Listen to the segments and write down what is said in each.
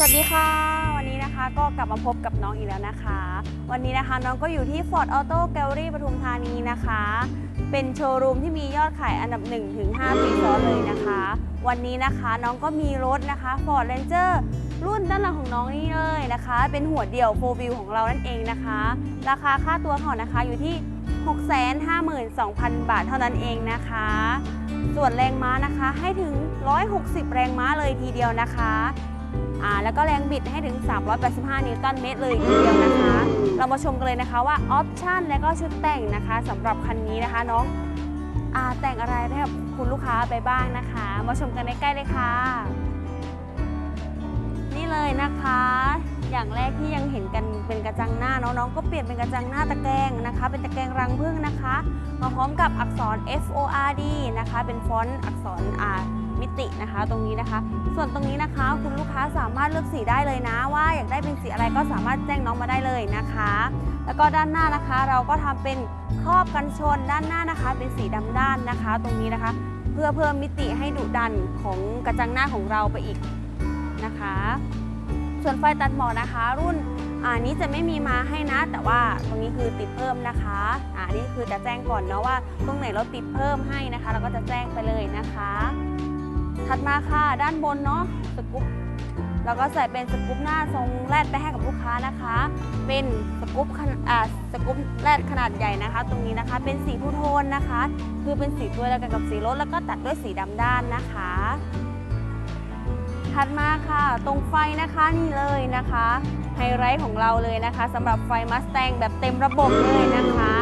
สวัสดีค่ะ วันนี้นะคะก็กลับมาพบกับน้องอีกแล้วนะคะ วันนี้นะคะน้องก็อยู่ที่ Ford Auto Gallery ปทุมธานีนะคะ เป็นโชว์รูมที่มียอดขายอันดับ1-5ปีซ้อนเลยนะคะ วันนี้นะคะน้องก็มีรถนะคะ Ford Ranger รุ่นด้านหลังของน้องนี่เลยนะคะ เป็นหัวเดี่ยว4 wheel ของเรานั่นเองนะคะ ราคาค่าตัวเขานะคะอยู่ที่ 652,000 บาทเท่านั้นเองนะคะ ส่วนแรงม้านะคะให้ถึง 160 แรงม้าเลยทีเดียวนะคะ แล้วก็แรงบิดให้ถึง 385 นิวตันเมตรเลยทีเดียวนะคะ เรามาชมกันเลยนะคะว่าออปชั่นและก็ชุดแต่งนะคะสำหรับคันนี้นะคะน้องอาแต่งอะไรให้กับคุณลูกค้าไปบ้างนะคะ มาชมกันใกล้ๆเลยค่ะ นี่เลยนะคะ อย่างแรกที่ยังเห็นกันเป็นกระจังหน้าน้องๆก็เปลี่ยนเป็นกระจังหน้าตะแกรงนะคะ เป็นตะแกรงรังผึ้งนะคะ มาพร้อมกับอักษร F O R D นะคะ เป็นฟอนต์อักษร R มิตินะคะ ตรงนี้นะคะ ส่วนตรงนี้นะคะ คุณลูกค้าสามารถเลือกสีได้เลยนะ ว่าอยากได้เป็นสีอะไรก็สามารถแจ้งน้องมาได้เลยนะคะ แล้วก็ด้านหน้านะคะ เราก็ทำเป็นครอบกันชนด้านหน้านะคะ เป็นสีดำด้านนะคะ ตรงนี้นะคะ เพื่อเพิ่มมิติให้ดุดันของกระจังหน้าของเราไปอีกนะคะ ส่วนไฟตัดหมอกนะคะ รุ่นอ่านี้จะไม่มีมาให้นะ แต่ว่าตรงนี้คือติดเพิ่มนะคะอ่านี่คือจะแจ้งก่อนเนาะว่า ตรงไหนเราติดเพิ่มให้นะคะ เราก็จะแจ้งไปเลยนะคะ ถัดมาค่ะด้านบนเนาะสกู๊ปเราก็ใส่เป็นสกู๊ปหน้าทรงแรดไปให้กับลูกค้านะคะ เป็นสกู๊ปอ่าสกู๊ปแรดขนาดใหญ่นะคะ ตรงนี้นะคะเป็นสีทูโทนนะคะ คือเป็นสีตัวเดียวกันกับสีรถแล้วก็ตัดด้วยสีดำด้านนะคะ ถัดมาค่ะ ตรงไฟนะคะนี่เลยนะคะไฮไลท์ของเราเลยนะคะสำหรับไฟมัสแตงแบบเต็มระบบเลยนะคะ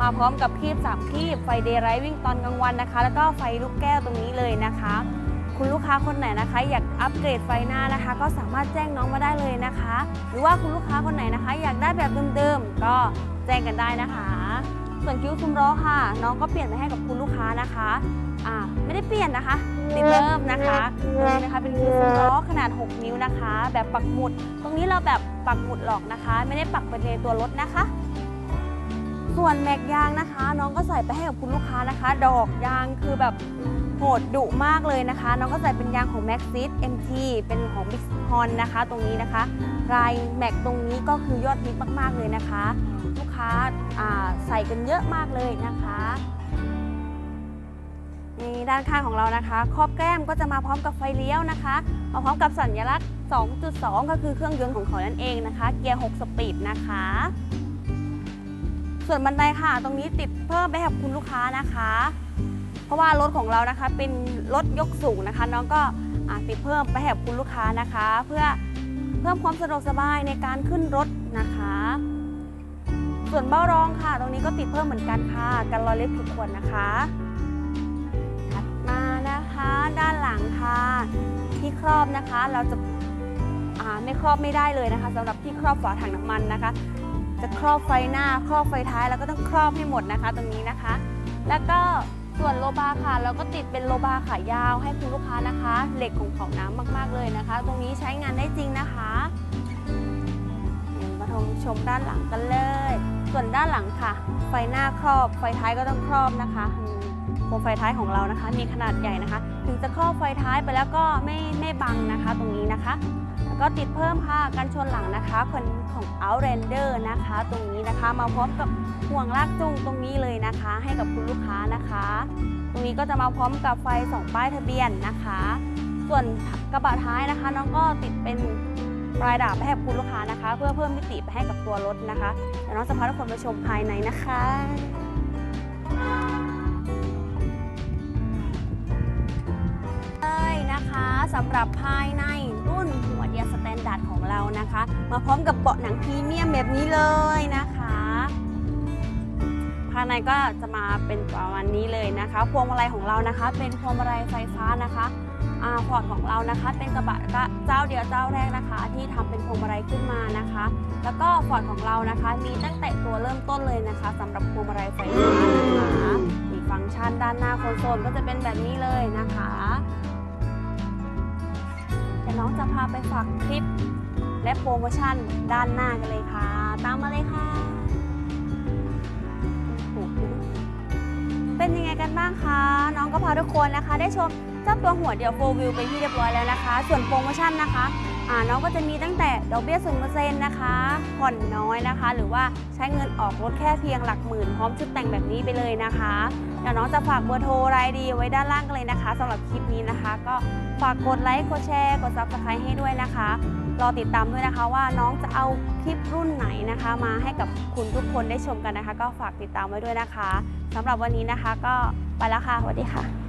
มาพร้อมกับครีบ3ครีบไฟเดย์ไรวิ่งตอนกลางวันนะคะ แล้วก็ไฟลูกแก้วตรงนี้เลยนะคะ คุณลูกค้าคนไหนนะคะ อยากอัปเกรดไฟหน้านะคะ ก็สามารถแจ้งน้องมาได้เลยนะคะ หรือว่าคุณลูกค้าคนไหนนะคะ อยากได้แบบเดิมๆก็แจ้งกันได้นะคะ ส่วนคิ้วคุมล้อค่ะ น้องก็เปลี่ยนไปให้กับคุณลูกค้านะคะอ่าไม่ได้เปลี่ยนนะคะ ติดเพิ่มนะคะตรงนี้นะคะเป็นคิ้วคุมล้อขนาด 6 นิ้วนะคะ แบบปักหมุด ตรงนี้เราแบบปักหมุดหลอกนะคะ ไม่ได้ปักเป็นในตัวรถนะคะส่วนแม็กยางนะคะ น้องก็ใส่ไปให้กับคุณลูกค้านะคะ ดอกยางคือแบบ โหดดุมากเลยนะคะ น้องก็ใส่เป็นยางของ m a x i s MT เป็นของ Big Horn นะคะ ตรงนี้นะคะลายแม็กตรงนี้ก็คือยอดฮิตมาก ๆ เลยนะคะ ลูกค้าาใส่กันเยอะมากเลยนะคะนี่ด้านข้างของเรานะคะครอบแก้มก็จะมาพร้อมกับไฟเลี้ยวนะคะมาพร้อมกับสัญลักษณ์ 2.2 ก็คือเครื่องยนต์ของเขานั่นเองนะคะ เกียร์ 6 สปีดนะคะ ส่วนบันไดค่ะ ตรงนี้ติดเพิ่มไปให้กับคุณลูกค้านะคะ เพราะว่ารถของเรานะคะเป็นรถยกสูงนะคะ น้องก็ติดเพิ่มไปให้กับคุณลูกค้านะคะ เพื่อเพิ่มความสะดวกสบายในการขึ้นรถนะคะ ส่วนเบ้ารองค่ะ ตรงนี้ก็ติดเพิ่มเหมือนกันค่ะกันรอยเล็บผิดขวดนะคะถัดมานะคะด้านหลังค่ะที่ครอบนะคะเราจะาไม่ครอบไม่ได้เลยนะคะสำหรับที่ครอบฝาถังน้ำมันนะคะ จะครอบไฟหน้าครอบไฟท้ายแล้วก็ต้องครอบให้หมดนะคะ ตรงนี้นะคะ แล้วก็ ส่วนโลบาค่ะเราก็ติดเป็นโลบาขายาวให้คุณลูกค้านะคะ เหล็กของเขาน้ำมากๆเลยนะคะ ตรงนี้ใช้งานได้จริงนะคะมาชมชมด้านหลังกันเลย ส่วนด้านหลังค่ะ ไฟหน้าครอบ ไฟท้ายก็ต้องครอบนะคะโคมไฟท้ายของเรานะคะ มีขนาดใหญ่นะคะ ถึงจะครอบไฟท้ายไปแล้วก็ไม่ไม่บังนะคะ ตรงนี้นะคะ ก็ติดเพิ่มค่ะกันชนหลังนะคะคนของ Outlander นะคะ ตรงนี้นะคะมาพร้อมกับห่วงลากจูงตรงนี้เลยนะคะ ให้กับคุณลูกค้านะคะ ตรงนี้ก็จะมาพร้อมกับไฟสองป้ายทะเบียนนะคะ ส่วนกระบะท้ายนะคะ น้องก็ติดเป็นปลายดาบให้กับคุณลูกค้านะคะ เพื่อเพิ่มมิติไปให้กับตัวรถนะคะเดี๋ยวน้องจะพาทุกคนไปชมภายในนะคะเลยนะคะสำหรับภายในรุ่น แตนดาร์ดของเรานะคะ มาพร้อมกับเบาะหนังพรีเมียมแบบนี้เลยนะคะภายในก็จะมาเป็นประมาณนี้เลยนะคะพวงมาลัยของเรานะคะ เป็นพวงมาลัยไฟฟ้านะคะอาพอร์ตของเรานะคะ เป็นกระบะก็เจ้าเดียวเจ้าแรกนะคะ ที่ทำเป็นพวงมาลัยขึ้นมานะคะ แล้วก็ฟอร์ดของเรานะคะ มีตั้งแต่ตัวเริ่มต้นเลยนะคะสำหรับพวงมาลัยไฟฟ้านะคะมีฟังก์ชันด้านหน้าคอนโซลก็จะเป็นแบบนี้เลยนะคะ น้องจะพาไปฝากคลิป และโปรโมชั่นด้านหน้ากันเลยค่ะ ตามมาเลยค่ะ เป็นยังไงกันบ้างคะ น้องก็พาทุกคนนะคะ ได้ชมเจ้าตัวหัวเดี่ยวโฟวิวเป็นที่เรียบร้อยแล้วนะคะ ส่วนโปรโมชั่นนะคะ น้องก็จะมีตั้งแต่ดอกเบี้ยศูนเปอร์เซ็นต์นะคะ ผ่อนน้อยนะคะ หรือว่าใช้เงินออกรถแค่เพียงหลักหมื่น พร้อมชุดแต่งแบบนี้ไปเลยนะคะเดี๋ยวน้องจะฝากเบอร์โทรรายดีไว้ด้านล่างกันเลยนะคะสำหรับคลิปนี้นะคะ ก็ฝากกดไลค์กดแชร์กดซับสไครต์ให้ด้วยนะคะรอติดตามด้วยนะคะว่าน้องจะเอาคลิปรุ่นไหนนะคะ มาให้กับคุณทุกคนได้ชมกันนะคะ ก็ฝากติดตามไว้ด้วยนะคะสำหรับวันนี้นะคะ ก็ไปแล้วค่ะสวัสดีค่ะ